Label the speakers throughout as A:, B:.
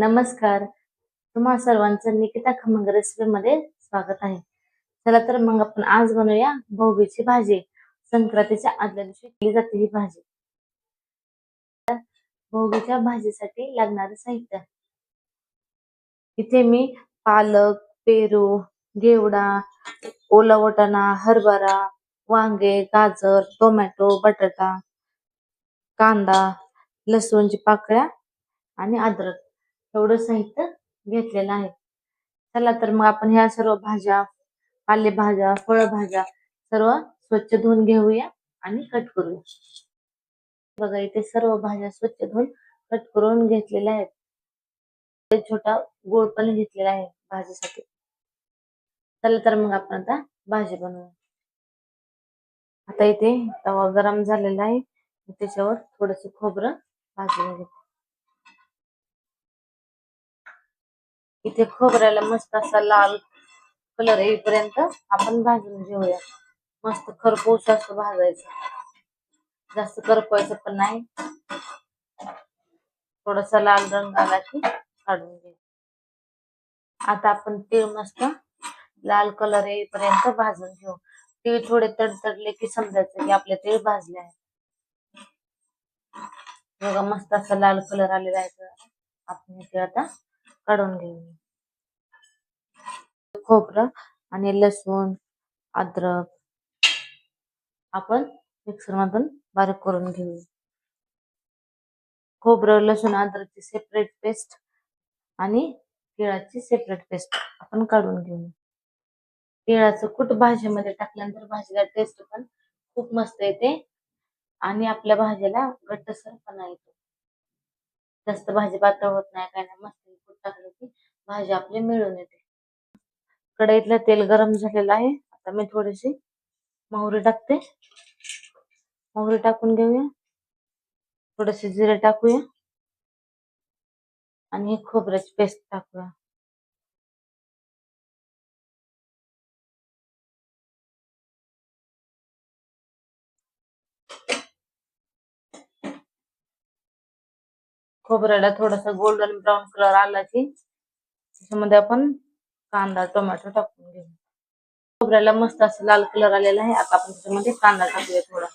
A: नमस्कार. तुम्हा सर्वांचं निकिता खमंग रेसिपीमध्ये स्वागत आहे. चला तर मग आपण आज बनवूया भोगीची भाजी. संक्रांतीच्या आदल्या दिवशी केली जाते ही भाजी. तर भोगीच्या भाजीसाठी लागणारे साहित्य. इथे मी पालक पेरू घेवडा ओला वटाणा हरभरा वांगे गाजर टोमॅटो बटाटा कांदा लसूणची पाकळ्या आणि अद्रक. एवढं साहित्य घेतलेलं आहे. चला तर मग आपण ह्या सर्व भाज्या पालेभाज्या फळभाज्या सर्व स्वच्छ धुवून घेऊया आणि कट करूया. बघा इथे सर्व भाज्या स्वच्छ धुवून कट करून घेतलेल्या आहेत. छोटा गोळ पण घेतलेला आहे भाजीसाठी चला तर मग आपण आता भाजी बनवू आता इथे तवा गरम झालेला आहे. त्याच्यावर थोडस खोबरं भाजून घेतो इथे खोबऱ्याला मस्त असा लाल कलर येईपर्यंत आपण भाजून घेऊया. मस्त खरपूस असं भाजायचं. जास्त करपवायचं पण नाही. थोडासा लाल रंग आला की काढून घे. आता आपण तीळ मस्त लाल कलर येईपर्यंत भाजून घेऊ. तीळ थोडे तडतडले की समजायचं की आपले तीळ भाजले आहे बघा मस्त असा लाल कलर आलेला आहे. आपण इथे आता काढून घेऊ खोबरं आणि लसूण अद्रक आपण मिक्सर मधून बारीक करून घेऊ. खोबरं लसूण अद्रकची सेपरेट पेस्ट आणि तिळाची सेपरेट पेस्ट आपण काढून घेऊ. तिळाचं कुठ भाजीमध्ये टाकल्यानंतर भाजीला टेस्ट पण खूप मस्त येते आणि आपल्या भाजीला घट्टसरपणा येतो. जास्त भाजी पातळ होत नाही काय नाही मस्त भाजी आपली मिळून येते. कढईतलं तेल गरम झालेलं आहे. आता मी थोडीशी मोहरी टाकते. मोहरी टाकून घेऊया. थोडेसे जिरे टाकूया. आणि खोबऱ्याची पेस्ट टाकूया. खोबऱ्याला थोडासा गोल्डन ब्राऊन कलर आला की त्याच्यामध्ये आपण कांदा टोमॅटो टाकून घेऊ. खोबऱ्याला मस्त असं लाल कलर आलेला आहे. आता आपण त्याच्यामध्ये कांदा टाकूया थोडा.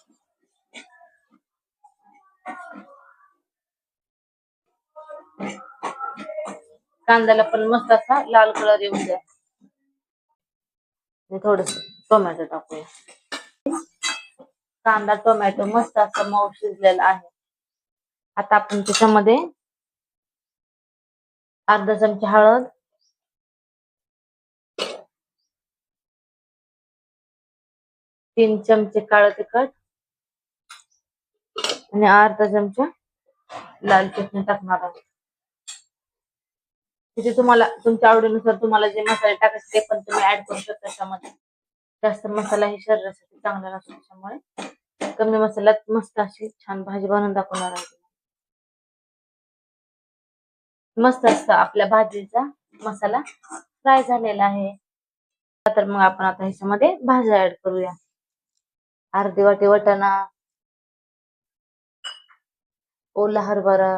A: कांद्याला पण मस्त असा लाल कलर येऊन द्या. थोडस टोमॅटो टाकूया. कांदा टोमॅटो मस्त असा मऊ शिजलेला आहे. आता आपण त्याच्यामध्ये अर्धा चमचा हळद तीन चमचे काळ तिखट आणि अर्धा चमचा लाल चटणी टाकणार आहोत तिथे तुम्हाला तुमच्या आवडीनुसार तुम्हाला जे मसाले टाकायचे ते पण तुम्ही ऍड करू शकता त्याच्यामध्ये. जास्त मसाला ही शरीरासाठी चांगला नसतो त्याच्यामुळे कमी मसाल्यात मस्त अशी छान भाजी बनवून दाखवणार आहे मस्त असत आपल्या भाजीचा मसाला. फ्राय झालेला आहे. तर मग आपण आता ह्याच्यामध्ये भाज्या ऍड करूया. अर्धी वाटी वटाणा ओला हरभरा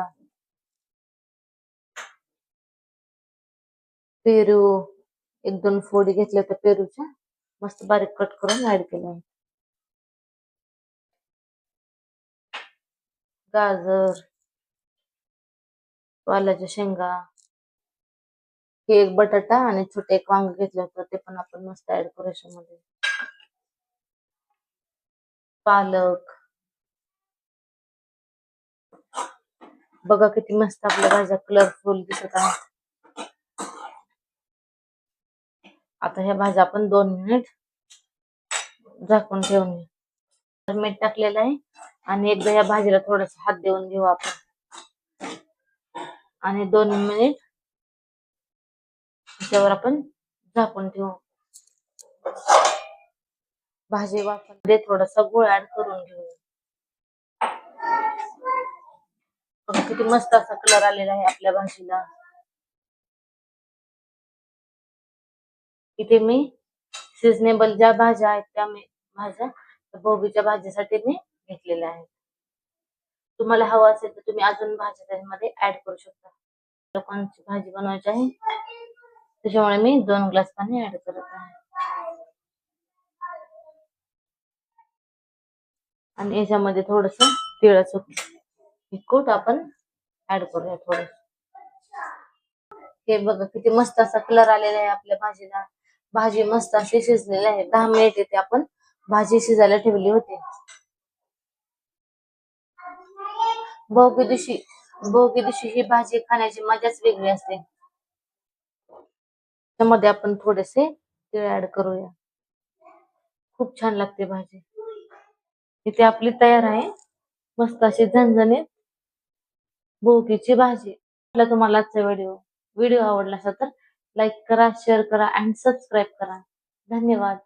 A: पेरू एक दोन फोडी घेतल्या होत्या पेरूच्या. मस्त बारीक कट करून ऍड केले. गाजर वालाच्या शेंगा हे एक बटाटा आणि छोटे एक वांग घेतलं होतं. ते पण आपण मस्त ऍड करू याच्यामध्ये. पालक. बघा किती मस्त आपल्या भाज्या कलरफुल दिसत आहेत आता ह्या भाज्या आपण दोन मिनिट झाकून ठेवून मीठ टाकलेलं आहे आणि एकदा ह्या भाजीला थोडस हात देऊन घेऊ आपण. आणि दोन मिनिट त्याच्यावर आपण झाकून ठेवू. भाजी वाफमध्ये थोडासा गुळ ऍड करून घेऊ किती मस्त असा कलर आलेला आहे आपल्या भाजीला. इथे मी सिजनेबल ज्या भाज्या आहेत त्या मी भाज्या भोगीच्या भाजीसाठी मी घेतलेल्या आहेत. तुम्हाला हवं असेल तर तुम्ही अजून भाज्या त्यामध्ये ऍड करू शकता. लोकांची भाजी बनवायची आहे. त्याच्यामुळे मी दोन ग्लास पाणी ऍड करत आहे. आणि याच्यामध्ये थोडस तिळाचं कूट आपण ऍड करूया थोडं हे बघा किती मस्त असा कलर आलेला आहे आपल्या भाजीला. भाजी मस्त अशी शिजलेली आहे. दहा मिनिट येते आपण भाजी शिजायला ठेवली होती. भोगी दिवशी भोगी दिवशी ही भाजी खाण्याची मजाच वेगळी असते. त्यामध्ये आपण थोडेसे तिळ ऍड करूया. खूप छान लागते भाजी. इथे आपली तयार आहे. मस्त अशी झणझणीत भोकीची भाजी. म्हटलं तुम्हाला आजचा व्हिडिओ व्हिडिओ आवडला असेल तर लाईक करा शेअर करा अँड सबस्क्राईब करा. धन्यवाद.